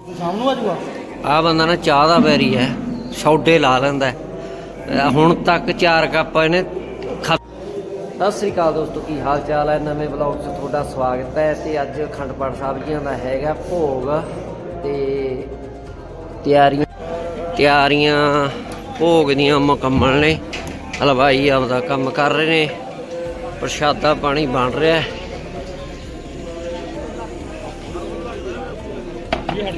ਸ਼ਾਮ ਨੂੰ ਆ ਜਾਊਗਾ? ਆ ਬੰਦਾ ਨਾ ਚਾਹ ਦਾ ਵੈਰੀ ਹੈ, ਸੌਡੇ ਲਾ ਲੈਂਦਾ ਹੁਣ ਤੱਕ ਚਾਰ ਕੱਪ ਇਹਨੇ ਸਤਿ ਸ੍ਰੀ ਅਕਾਲ ਦੋਸਤੋ, ਕੀ ਹਾਲ ਚਾਲ ਹੈ? ਨਵੇਂ ਬਲੌਗ 'ਚ ਤੁਹਾਡਾ ਸਵਾਗਤ ਹੈ ਤੇ ਅੱਜ ਅਖੰਡ ਪਾਠ ਸਾਹਿਬ ਜੀਆਂ ਦਾ ਹੈਗਾ ਭੋਗ ਤੇ ਤਿਆਰੀਆਂ ਤਿਆਰੀਆਂ ਭੋਗ ਦੀਆਂ ਮੁਕੰਮਲ ਨੇ। ਹਲਵਾਈ ਆਪਦਾ ਕੰਮ ਕਰ ਰਹੇ ਨੇ, ਪ੍ਰਸ਼ਾਦਾ ਪਾਣੀ ਬਣ ਰਿਹਾ ਹੈ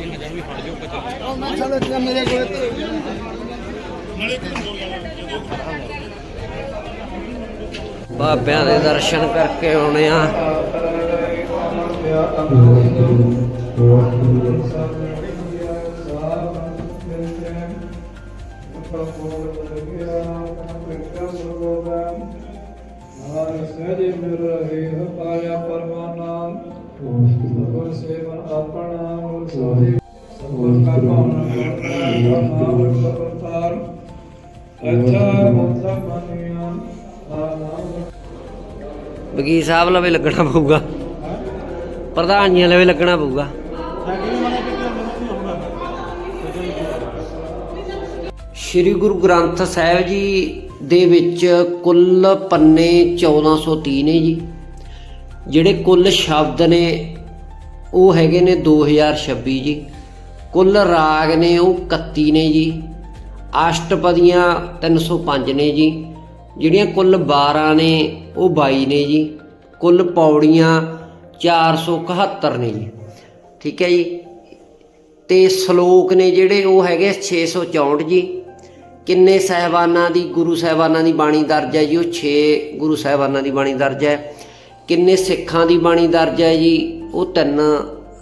ਚਲੋ ਮੇਰੇ ਕੋਲ ਬਾਬਿਆਂ ਦੇ ਦਰਸ਼ਨ ਕਰਕੇ ਆਉਣੇ ਆ। ਸਹਜੇ ਮਿਲ ਰਹੇ ਪਾਇਆ ਪਰਮਾਨੰਦ ਸਤਿਗੁਰ ਸੇਵਨ ਵਕੀਲ ਸਾਹਿਬ ਲਵੇ ਲੱਗਣਾ ਪਊਗਾ। ਪ੍ਰਧਾਨ ਜੀ ਲਵੇ ਲੱਗਣਾ ਪਊਗਾ। ਸ੍ਰੀ ਗੁਰੂ ਗ੍ਰੰਥ ਸਾਹਿਬ ਜੀ ਦੇ ਵਿੱਚ ਕੁੱਲ ਪੰਨੇ 1403 ਨੇ ਜੀ। ਜਿਹੜੇ ਕੁੱਲ ਸ਼ਬਦ ਨੇ, ਉਹ ਹੈਗੇ ਨੇ 2026 ਜੀ। ਕੁੱਲ ਰਾਗ ਨੇ, ਉਹ 31 ਨੇ ਜੀ। ਅਸ਼ਟਪਦੀਆਂ 305 ਨੇ ਜੀ, ਜਿਹੜੀਆਂ ਕੁੱਲ 12 ਨੇ, ਉਹ 22 ਨੇ ਜੀ। ਕੁੱਲ ਪੌੜੀਆਂ 471 ਨੇ ਜੀ। ਠੀਕ ਹੈ ਜੀ। ਤੇ ਸ਼ਲੋਕ ਨੇ ਜਿਹੜੇ, ਉਹ ਹੈਗੇ 664 ਜੀ। ਕਿੰਨੇ ਸਹਿਬਾਨਾਂ ਦੀ, ਗੁਰੂ ਸਹਿਬਾਨਾਂ ਦੀ ਬਾਣੀ ਦਰਜ ਹੈ ਜੀ? ਉਹ 6 ਗੁਰੂ ਸਹਿਬਾਨਾਂ ਦੀ ਬਾਣੀ ਦਰਜ ਹੈ। ਕਿੰਨੇ ਸਿੱਖਾਂ ਦੀ ਬਾਣੀ ਦਰਜ ਹੈ ਜੀ? ਉਹ ਤਿੰਨ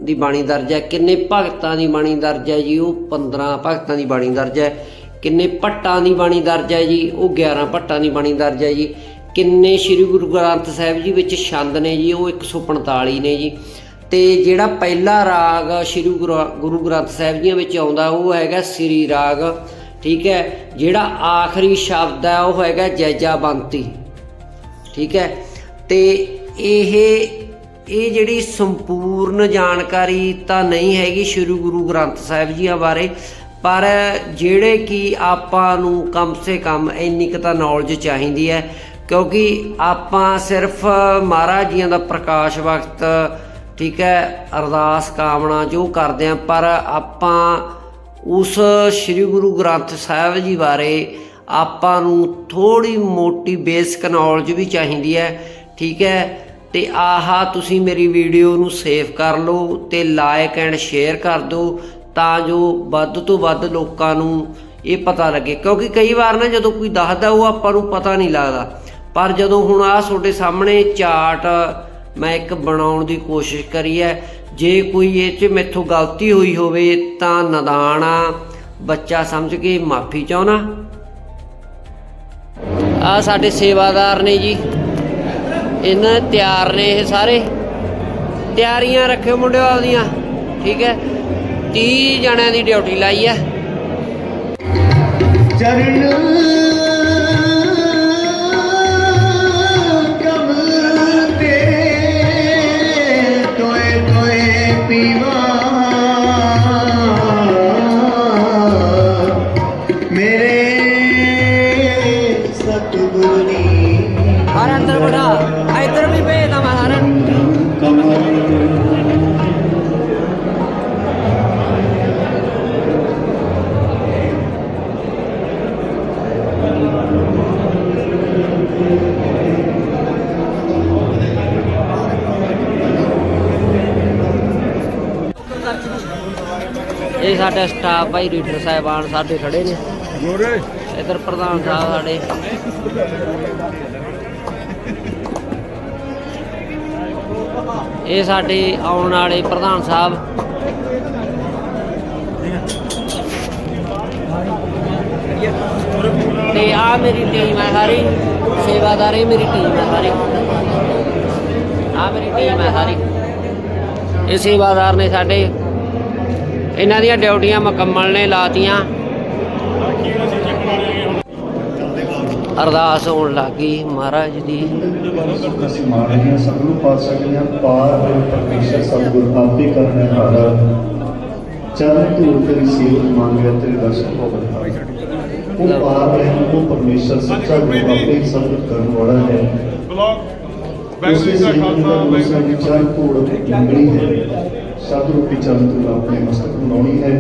ਦੀ ਬਾਣੀ ਦਰਜ ਹੈ। ਕਿੰਨੇ ਭਗਤਾਂ ਦੀ ਬਾਣੀ ਦਰਜ ਹੈ ਜੀ? ਉਹ 15 ਭਗਤਾਂ ਦੀ ਬਾਣੀ ਦਰਜ ਹੈ। ਕਿੰਨੇ ਭੱਟਾਂ ਦੀ ਬਾਣੀ ਦਰਜ ਹੈ ਜੀ? ਉਹ 11 ਭੱਟਾਂ ਦੀ ਬਾਣੀ ਦਰਜ ਹੈ ਜੀ। ਕਿੰਨੇ ਸ੍ਰੀ ਗੁਰੂ ਗ੍ਰੰਥ ਸਾਹਿਬ ਜੀ ਵਿੱਚ ਛੰਦ ਨੇ ਜੀ, ਉਹ 145 ਨੇ ਜੀ। ਤੇ ਜਿਹੜਾ ਪਹਿਲਾ ਰਾਗ ਸ੍ਰੀ ਗੁਰੂ ਗੁਰੂ ਗ੍ਰੰਥ ਸਾਹਿਬ ਜੀ ਵਿੱਚ ਆਉਂਦਾ, ਉਹ ਹੈਗਾ ਸ੍ਰੀ ਰਾਗ, ਠੀਕ ਹੈ? ਜਿਹੜਾ ਆਖਰੀ ਸ਼ਬਦ ਹੈ, ਉਹ ਹੈਗਾ ਜੈਜਾ ਬੰਤੀ, ਠੀਕ ਹੈ? ਤੇ ਇਹ ਇਹ ਜਿਹੜੀ ਸੰਪੂਰਨ ਜਾਣਕਾਰੀ ਤਾਂ ਨਹੀਂ ਹੈਗੀ ਸ੍ਰੀ ਗੁਰੂ ਗ੍ਰੰਥ ਸਾਹਿਬ ਜੀਆਂ ਬਾਰੇ ਪਰ ਜਿਹੜੇ ਕਿ ਆਪਾਂ ਨੂੰ ਕਮ ਸੇ ਕਮ ਇੰਨੀ ਕੁ ਤਾਂ ਨੌਲੇਜ ਚਾਹੀਦੀ ਹੈ, ਕਿਉਂਕਿ ਆਪਾਂ ਸਿਰਫ ਮਹਾਰਾਜ ਜੀਆਂ ਦਾ ਪ੍ਰਕਾਸ਼ ਵਕਤ, ਠੀਕ ਹੈ, ਅਰਦਾਸ, ਕਾਮਨਾ ਜੋ ਕਰਦੇ ਆ ਪਰ ਆਪਾਂ ਉਸ ਸ੍ਰੀ ਗੁਰੂ ਗ੍ਰੰਥ ਸਾਹਿਬ ਜੀ ਬਾਰੇ ਆਪਾਂ ਨੂੰ ਥੋੜੀ ਮੋਟੀ ਬੇਸਿਕ ਨੌਲੇਜ ਵੀ ਚਾਹੀਦੀ ਹੈ, ਠੀਕ ਹੈ। ਤੇ ਆਹਾ, ਤੁਸੀਂ ਮੇਰੀ ਵੀਡੀਓ ਨੂੰ ਸੇਵ ਕਰ ਲਓ ਤੇ ਲਾਈਕ ਐਂਡ ਸ਼ੇਅਰ ਕਰ ਦਿਓ। ਤਾਂ ਜੋ ਵੱਧ ਤੋਂ ਵੱਧ ਲੋਕਾਂ ਨੂੰ ਇਹ ਪਤਾ ਲੱਗੇ। ਕਿਉਂਕਿ ਕਈ ਵਾਰ ਨਾ ਜਦੋਂ ਕੋਈ ਦੱਸਦਾ, ਉਹ ਆਪਾਂ ਨੂੰ ਪਤਾ ਨਹੀਂ ਲੱਗਦਾ। ਪਰ ਜਦੋਂ ਹੁਣ ਆਹ ਤੁਹਾਡੇ ਸਾਹਮਣੇ ਚਾਰਟ ਮੈਂ ਇੱਕ ਬਣਾਉਣ ਦੀ ਕੋਸ਼ਿਸ਼ ਕਰੀ ਹੈ, ਜੇ ਕੋਈ ਇਹ 'ਚ ਮੈਥੋਂ ਗਲਤੀ ਹੋਈ ਹੋਵੇ ਤਾਂ ਨਦਾਨ ਬੱਚਾ ਸਮਝ ਕੇ ਮਾਫੀ ਚਾਹਣਾ ਆ ਸਾਡੇ ਸੇਵਾਦਾਰ ਨੇ ਜੀ। ਇਹਨਾਂ ਦੇ ਤਿਆਰ ਨੇ ਇਹ ਸਾਰੇ। ਤਿਆਰੀਆਂ ਰੱਖਿਓ ਮੁੰਡਿਓ ਆਪਦੀਆਂ। ਠੀਕ ਹੈ। 30 ਜਣਿਆਂ ਦੀ ਡਿਊਟੀ ਲਾਈ ਹੈ। ਚਰਨ ਸਾਡਾ ਸਟਾਫ ਭਾਈ ਰੀਡਰ ਸਾਹਿਬਾਨ ਸਾਡੇ ਖੜੇ ਨੇ। ਇਧਰ ਪ੍ਰਧਾਨ ਸਾਹਿਬ ਸਾਡੇ। ਇਹ ਸਾਡੇ ਆਉਣ ਵਾਲੇ ਪ੍ਰਧਾਨ ਸਾਹਿਬ। ਤੇ ਆ ਮੇਰੀ ਟੀਮ ਹੈ ਸਾਰੀ। ਸੇਵਾਦਾਰ ਇਹ ਮੇਰੀ ਟੀਮ ਹੈ ਸਾਰੀ। ਆ ਮੇਰੀ ਟੀਮ ਹੈ ਸਾਰੀ। ਇਹ ਸੇਵਾਦਾਰ ਨੇ ਸਾਡੇ। ਇਹਨਾਂ ਦੀਆਂ ਡਿਊਟੀਆਂ ਮੁਕੰਮਲ ਨੇ ਲਾਤੀਆਂ। ਅਰਦਾਸ ਹੋਣ ਲੱਗੀ ਮਹਾਰਾਜ ਦੀ। ਅਸੀਂ ਮਾਣੇ ਹਾਂ ਸਤਿਗੁਰੂ ਪਾਤਸ਼ਾਹ ਦੀਆਂ ਪਾਰ ਹੋਏ ਪਰਮੇਸ਼ਰ ਸਤਿਗੁਰ ਆਪੇ ਕਰਨੇ ਵਾਲਾ ਚਰਨ ਧੂੜ ਤੇਰੀ ਸੇਵਤ ਮੰਗਿਆ ਤੇਰੇ ਦਰਸ਼ਨ ਹੋ ਬਲਿਹਾਰ ਉਹ ਪਾਰ ਰਹਿਣ ਉਹ ਪਰਮੇਸ਼ਰ ਸੱਚਾ ਗੁਰੂ ਆਪੇ ਹੀ ਸਬਤ ਕਰਨ ਵਾਲਾ ਹੈ ਉਸੇ ਬੈਂਕ ਦਾ ਸੇਵਕ ਖਾਤਾ ਦਾ ਬੈਂਕ ਵਿਚਾਰ ਧੂੜ ਮੰਗਣੀ ਹੈ। ਸ਼ਬਦ ਰੂਪੀ ਚਰਨ ਧੂੜ ਆਪਣੇ ਮਸਤਕ ਨੂੰ ਲਾਉਣੀ ਹੈ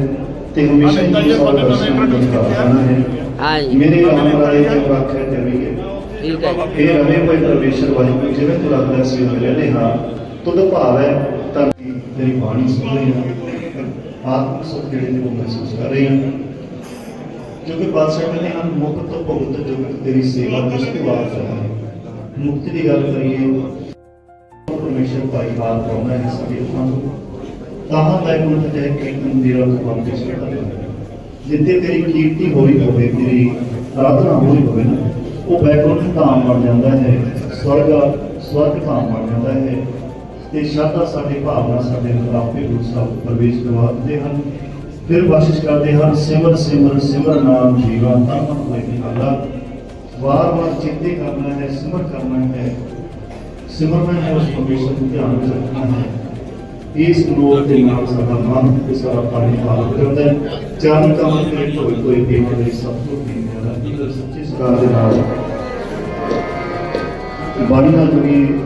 ਤੇ ਹਮੇਸ਼ਾ ਹੀ ਨਵੇਂ ਕਰਦਾ ਜਾਣਾ ਹੈ। ਹਾਂਜੀ। ਮੇਰੇ ਰਾਮ ਰਾਏ ਦੇ ਵਾਕਿਆ ਤੇ ਵੀ ਹੈ ਠੀਕ ਹੈ ਇਹ ਰਵੇ ਭਾਈ ਪਰਮੇਸ਼ਰ ਵਾਹਿਗੁਰੂ ਜਿਵੇਂ ਤੂੰ ਲੱਗਦਾ ਸੀ ਉਹ ਰਹਿੰਦੇ ਹਾਂ ਤੁਧ ਭਾਵ ਹੈ ਤਾਂ ਤੇਰੀ ਬਾਣੀ ਸੁਣ ਰਹੀ ਹਾਂ। ਆਤਮ ਸੁਖ ਜਿਹੜੇ ਨੇ ਉਹ ਮਹਿਸੂਸ ਕਰ ਰਹੀ ਹਾਂ ਕਿਉਂਕਿ ਬਾਦਸ਼ਾਹ ਕਹਿੰਦੇ ਹਨ ਮੁਕਤ ਤੋਂ ਭੁਗਤ ਜੁਗਤ ਤੇਰੀ ਸੇਵਾ ਕਿਸ ਤੋਂ ਆਸ ਹੈ। ਮੁਕਤੀ ਦੀ ਗੱਲ ਕਰੀਏ ਪਰਮੇਸ਼ਰ ਭਾਈ ਹਾਲ ਪਾਉਂਦਾ ਹੈ ਸਾਡੇ ਨੂੰ ਤਾਹਾਂ ਦਾ ਗੁਣ ਤੇ ਕੀਰਤਨ ਮੇਰਾ ਭਗਵਾਨ ਦੇ ਸਿਰ ਜਿੱਥੇ ਤੇਰੀ ਕੀਰਤੀ ਹੋਈ ਹੋਵੇ, ਤੇਰੀ ਆਰਾਧਨਾ ਹੋਈ ਹੋਵੇ ਨਾ, ਉਹ ਬੈਕਵਰਡ ਧਾਮ ਬਣ ਜਾਂਦਾ ਹੈ, ਸਵਰਗ ਸਵਰਗ ਧਾਮ ਬਣ ਜਾਂਦਾ ਹੈ। ਤੇ ਸ਼ਰਧਾ ਸਾਡੇ, ਭਾਵਨਾ ਸਾਡੇ ਅੰਦਰ ਗੁਰੂ ਸਾਹਿਬ ਪ੍ਰਵੇਸ਼ ਕਰਵਾ ਦਿੰਦੇ ਹਨ। ਫਿਰ ਬਖਸ਼ਿਸ਼ ਕਰਦੇ ਹਨ, ਸਿਮਰ ਸਿਮਰ ਸਿਮਰ ਨਾਮ ਜੀਵਾ, ਤਾਂ ਮਨ ਹੋਏ ਨਿਹਾਲਾ ਵਾਰ ਵਾਰ ਚਿੰਤੇ ਕਰਨਾ ਹੈ, ਸਿਮਰ ਕਰਨਾ ਹੈ। ਸਿਮਰਨਾ ਹੈ ਉਸ ਪਰਮੇਸ਼ਰ ਨੂੰ ਧਿਆਨ ਵਿੱਚ ਰੱਖਣਾ ਹੈ। ਇਸ ਲੋਕ ਦੇ ਨਾਲ ਸਾਡਾ ਮਨ ਤੇ ਸਾਰਾ ਪਾਣੀ ਪਾਲ ਕਰਦਾ ਹੈ। ਚਾਰ ਕੰਮ ਕਰੇ ਕੋਈ ਕੋਈ ਦੇਖ ਲਈ ਸਭ ਤੋਂ ਵੀ ਮੇਰਾ ਇਹ ਸੱਚੇ ਸਕਾਰ ਦੇ ਨਾਲ ਬਾਣੀ ਨਾਲ ਜੁੜੀ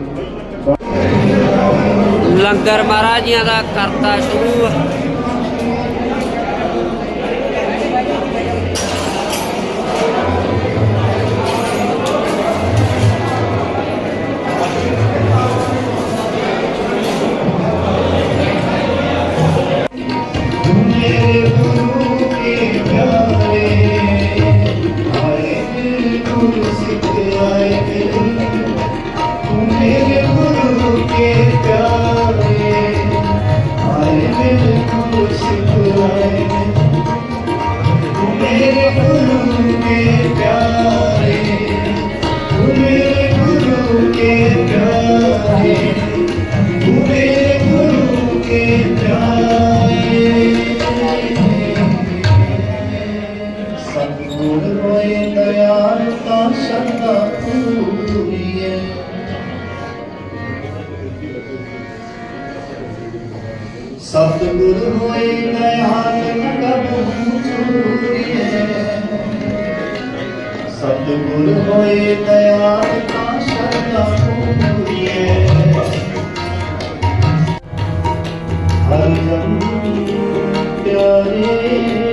ਲੰਗਰ ਮਹਾਰਾਜੀਆਂ ਦਾ ਕਰਤਾ ਸ਼ੁਰੂ। Yarim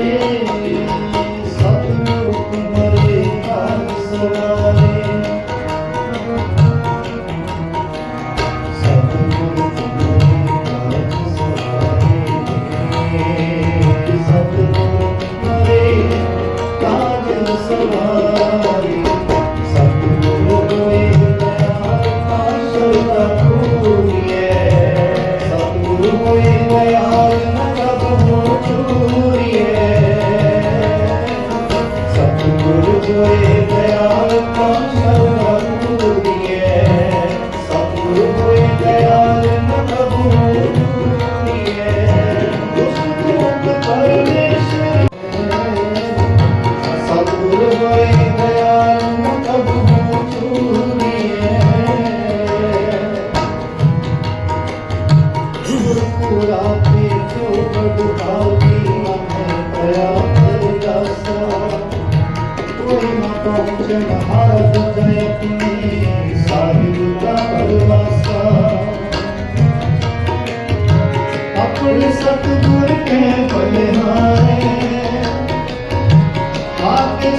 ਪਹੁੰਚ ਮਹਾਰਤ ਜੈ ਕੀ ਸਾਹਿਬ ਦਾ ਪਰਵਾਸਾ ਆਪਣੇ ਸਤਿਗੁਰ ਕੇ ਬਲਿਹਾਰੇ ਆਕੇ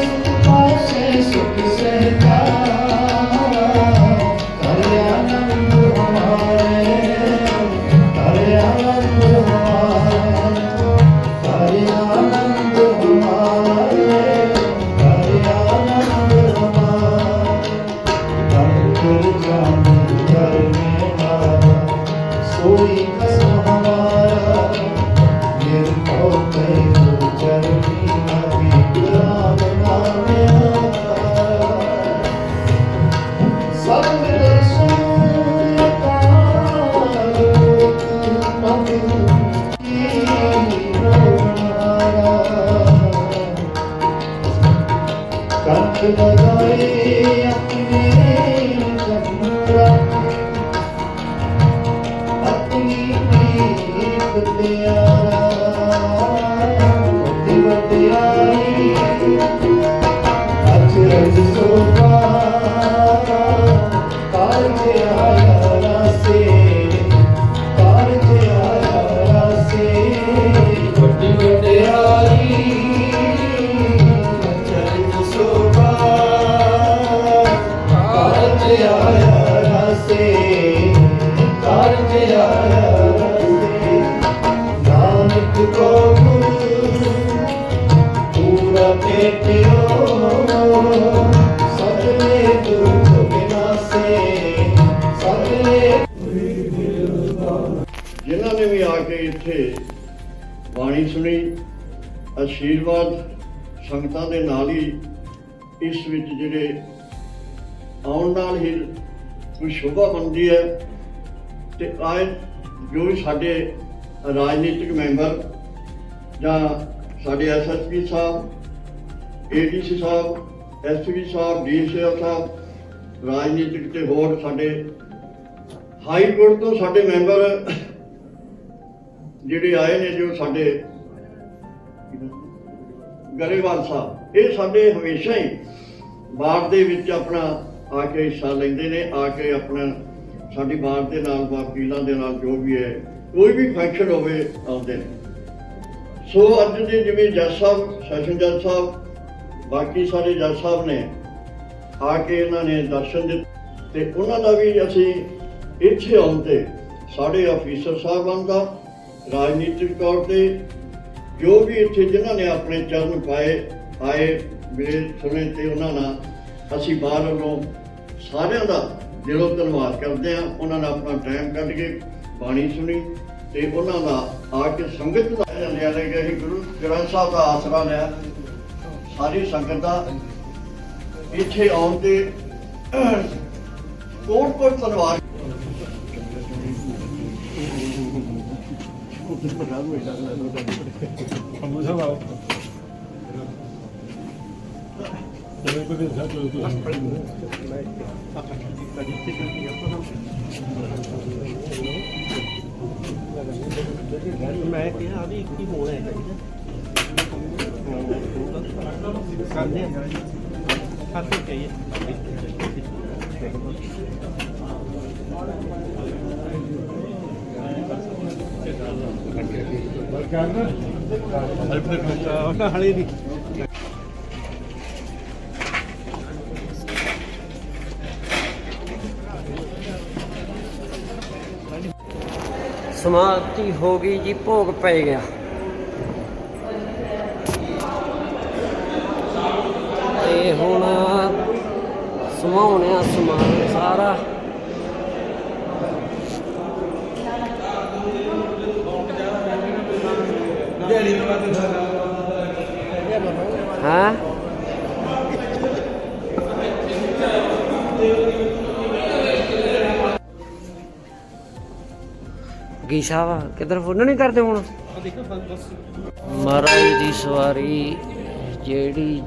foi Yeah. ਜਿਨ੍ਹਾਂ ਨੇ ਵੀ ਆ ਕੇ ਇੱਥੇ ਬਾਣੀ ਸੁਣੀ ਅਸ਼ੀਰਵਾਦ ਸੰਗਤਾਂ ਦੇ ਨਾਲ ਹੀ ਇਸ ਵਿੱਚ ਜਿਹੜੇ ਆਉਣ ਨਾਲ ਹੀ ਕੋਈ ਸ਼ੋਭਾ ਬਣਦੀ ਹੈ ਤੇ ਆਏ ਜੋ ਸਾਡੇ ਰਾਜਨੀਤਿਕ ਮੈਂਬਰ ਜਾਂ ਸਾਡੇ ਐਸਐਸਪੀ ਸਾਹਿਬ ਏਡੀਸੀ ਸਾਹਿਬ ਐਸਪੀ ਸਾਹਿਬ ਡੀਸੀ ਸਾਹਿਬ, ਰਾਜਨੀਤਿਕ ਤੇ ਹੋਰ ਸਾਡੇ ਹਾਈ ਕੋਰਟ ਤੋਂ ਸਾਡੇ ਮੈਂਬਰ ਜਿਹੜੇ ਆਏ ਨੇ, ਜੋ ਸਾਡੇ ਗਰੇਵਾਲ ਸਾਹਿਬ, ਇਹ ਸਾਡੇ ਹਮੇਸ਼ਾ ਹੀ ਬਾਰ ਦੇ ਵਿੱਚ ਆਪਣਾ ਆ ਕੇ ਹਿੱਸਾ ਲੈਂਦੇ ਨੇ, ਆ ਕੇ ਆਪਣਾ ਸਾਡੀ ਬਾਰ ਦੇ ਨਾਲ, ਵਕੀਲਾਂ ਦੇ ਨਾਲ ਜੋ ਵੀ ਹੈ ਕੋਈ ਵੀ ਫੰਕਸ਼ਨ ਹੋਵੇ ਆਉਂਦੇ ਨੇ। ਸੋ ਅੱਜ ਦੇ ਜਿਵੇਂ ਜੱਜ ਸਾਹਿਬ, ਸੈਸ਼ਨ ਜੱਜ ਸਾਹਿਬ, ਬਾਕੀ ਸਾਰੇ ਜੱਜ ਸਾਹਿਬ ਨੇ ਆ ਕੇ ਇਹਨਾਂ ਨੇ ਦਰਸ਼ਨ ਦਿੱਤੇ ਤੇ ਉਹਨਾਂ ਦਾ ਵੀ ਅਸੀਂ ਇੱਥੇ ਆਉਣ ਤੇ ਸਾਡੇ ਅਫੀਸਰ ਸਾਹਿਬਾਨ ਦਾ, ਰਾਜਨੀਤਿਕ ਤੌਰ ਤੇ ਜੋ ਵੀ ਇੱਥੇ ਜਿਨ੍ਹਾਂ ਨੇ ਆਪਣੇ ਚਰਨ ਪਾਏ, ਆਏ ਮਿਲੇ ਸੁਣੇ ਤੇ ਉਹਨਾਂ ਨਾਲ ਅਸੀਂ ਬਾਹਰ ਵੱਲੋਂ ਸਾਰਿਆਂ ਦਾ ਦਿਲੋਂ ਧੰਨਵਾਦ ਕਰਦੇ ਹਾਂ। ਉਹਨਾਂ ਨੇ ਆਪਣਾ ਟਾਈਮ ਕੱਢ ਕੇ ਬਾਣੀ ਸੁਣੀ। ਤੇ ਉਹਨਾਂ ਦਾ ਆ ਕੇ ਸੰਗਤ ਦਾ ਜਾਂਦਿਆਂ ਨੇ ਕਿ ਅਸੀਂ ਗੁਰੂ ਗ੍ਰੰਥ ਸਾਹਿਬ ਦਾ ਆਸਰਾ ਲਿਆ। ਸਾਰੀ ਸੰਗਤ ਦਾ ਇੱਥੇ ਆਉਣ ਤੇ ਕੋਟ ਕੋਟ ਧੰਨਵਾਦ ਮੈਂ ਕਿਹਾ ਵੀ ਇੱਕ ਹੀ ਹੋਣਾ ਹੈ ਕਰਦੇ ਆ ਹੱਥ ਚਾਹੀਏ ਕਰਨਾ ਹਲੇ ਨਹੀਂ ਸਮਾਪਤੀ ਹੋ ਗਈ ਜੀ ਭੋਗ ਪੈ ਗਿਆ। ਤੇ ਹੁਣ ਸਮਾਉਣਿਆ ਸਮਾਨ ਸਾਰਾ। ਹਾਂ? ਗੀ ਸਾਹਿਬ ਕਿਧਰ ਫੋਨ ਨਹੀਂ ਕਰਦੇ ਹੁਣ? ਮਹਾਰਾਜ ਦੀ ਸਵਾਰੀ ਜਿਹੜੀ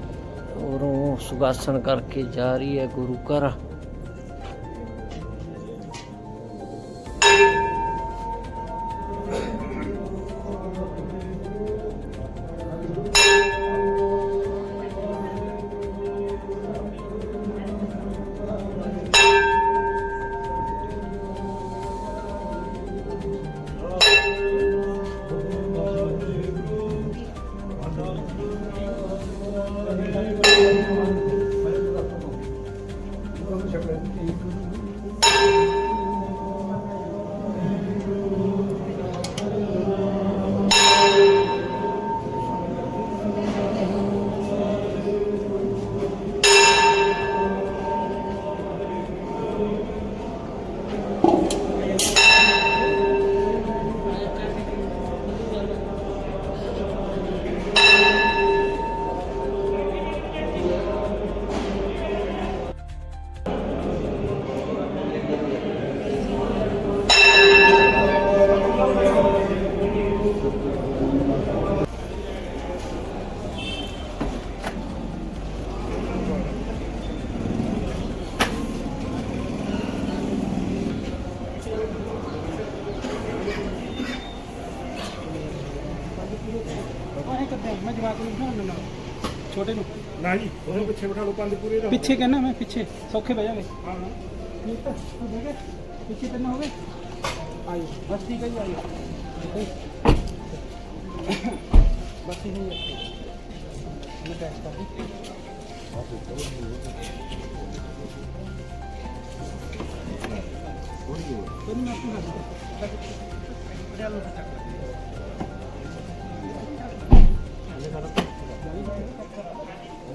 ਉਰੋਂ ਸੁਗਾਸਨ ਕਰਕੇ ਜਾ ਰਹੀ ਹੈ ਗੁਰੂ ਘਰ। ਛੋਟੇ ਨੂੰ ਨਾ। ਜੀ ਉਹਨੂੰ ਪਿੱਛੇ ਬਿਠਾ ਲਓ ਪੰਜ ਪੂਰੇ ਦਾ ਪਿੱਛੇ ਕਹਿੰਦਾ ਮੈਂ ਪਿੱਛੇ। ਸੌਖੇ ਬਹਿ ਜਾਵੇ। ਹਾਂ। ਹਾਂ ਠੀਕ ਹੈ ਹੋ ਗਏ। ਪਿੱਛੇ ਕਿੰਨਾ ਹੋ ਗਏ। ਆਇਓ ਬਸ ਠੀਕ ਹੈ ਜੀ ਆਇਓ। ਬਸ ਠੀਕ ਹੈ ਜੀ ਮੈਂ ਟੈਸਟ ਕਰ ਦੂੰ। ਕੋਈ ਨਹੀਂ ਆਪਣੀ ਹੱਥ ਬੜਾ ਲੋ ਚੱਕ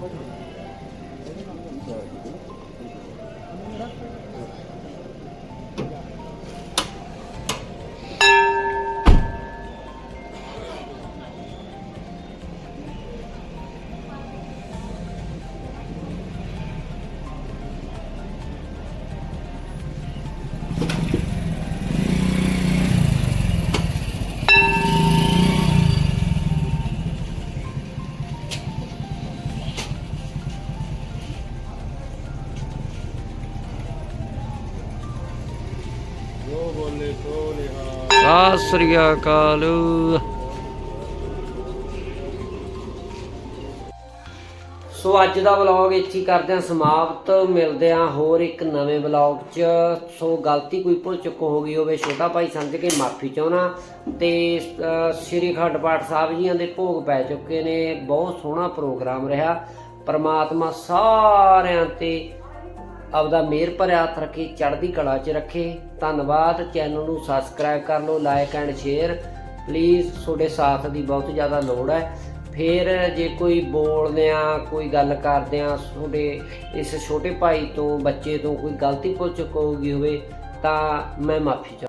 Thank you. ਜੀ ਇਹ ਸੈਕਟਰ ਸਾਹਿਬ ਸਤਿ ਸ੍ਰੀ ਅਕਾਲ। ਸੋ ਅੱਜ ਦਾ ਵਲੌਗ ਇੱਥੇ ਹੀ ਕਰਦੇ ਹਾਂ ਸਮਾਪਤ। ਮਿਲਦੇ ਹਾਂ ਹੋਰ ਇੱਕ ਨਵੇਂ ਵਲੌਗ 'ਚ। ਸੋ ਗਲਤੀ ਕੋਈ ਭੁੱਲ ਚੁੱਕ ਹੋ ਗਈ ਹੋਵੇ, ਛੋਟਾ ਭਾਈ ਸਮਝ ਕੇ ਮਾਫੀ ਚਾਹਣਾ ਤੇ ਸ੍ਰੀ ਅਖੰਡ ਪਾਠ ਸਾਹਿਬ ਜੀਆਂ ਦੇ ਭੋਗ ਪੈ ਚੁੱਕੇ ਨੇ। ਬਹੁਤ ਸੋਹਣਾ ਪ੍ਰੋਗਰਾਮ ਰਿਹਾ। ਪਰਮਾਤਮਾ ਸਾਰਿਆਂ ਤੇ ਆਪਦਾ ਮਿਹਰ ਭਰਿਆ ਹੱਥ ਰੱਖੇ, ਚੜ੍ਹਦੀ ਕਲਾ 'ਚ ਰੱਖੇ। ਧੰਨਵਾਦ, ਚੈਨਲ ਨੂੰ ਸਬਸਕ੍ਰਾਈਬ ਕਰ ਲਓ ਲਾਈਕ ਐਂਡ ਸ਼ੇਅਰ ਪਲੀਜ਼ ਤੁਹਾਡੇ ਸਾਥ ਦੀ ਬਹੁਤ ਜ਼ਿਆਦਾ ਲੋੜ ਹੈ। ਫਿਰ ਜੇ ਕੋਈ ਬੋਲਦੇ ਆ ਕੋਈ ਗੱਲ ਕਰਦੇ ਆ ਤੁਹਾਡੇ ਇਸ ਛੋਟੇ ਭਾਈ ਤੋਂ, ਬੱਚੇ ਤੋਂ ਕੋਈ ਗਲਤੀ ਭੁੱਲ ਚੁੱਕ ਹੋਊਗੀ ਹੋਵੇ, ਤਾਂ ਮੈਂ ਮਾਫੀ ਚਾਹੁੰਦਾ।